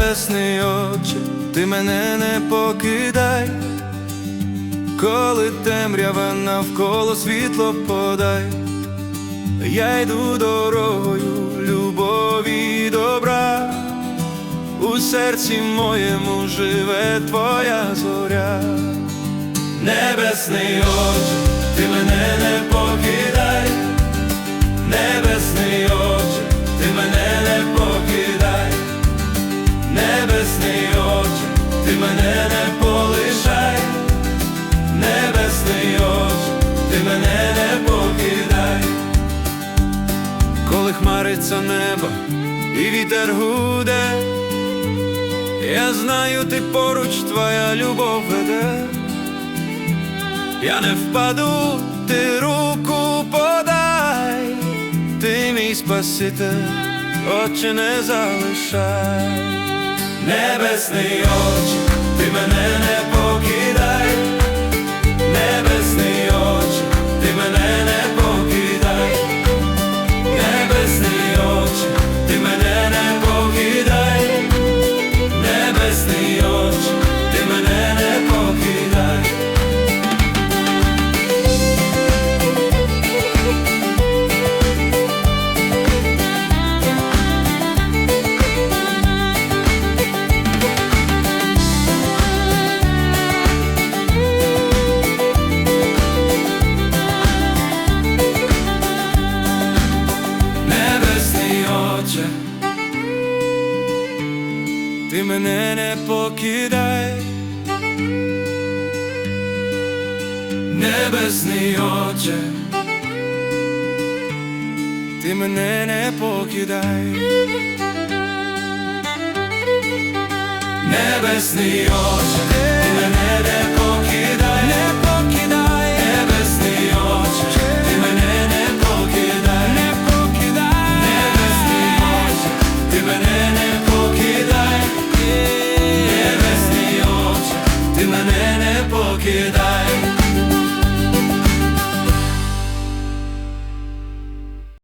Небесний Отче, ти мене не покидай, коли темрява навколо світло подай, я йду дорогою любові і добра, у серці моєму живе твоя зоря. Небесний Отче, ти мене ти мене не полишай, Небесний Отче, ти мене не покидай, коли хмариться небо і вітер гуде, я знаю, ти поруч твоя любов веде. Я не впаду, ти руку подай, ти мій Спаситель, Отче, не залишай, Небесний Отче, ти мене не покидай, Небесний Отче, ти мене не покидай, Небесний Отче,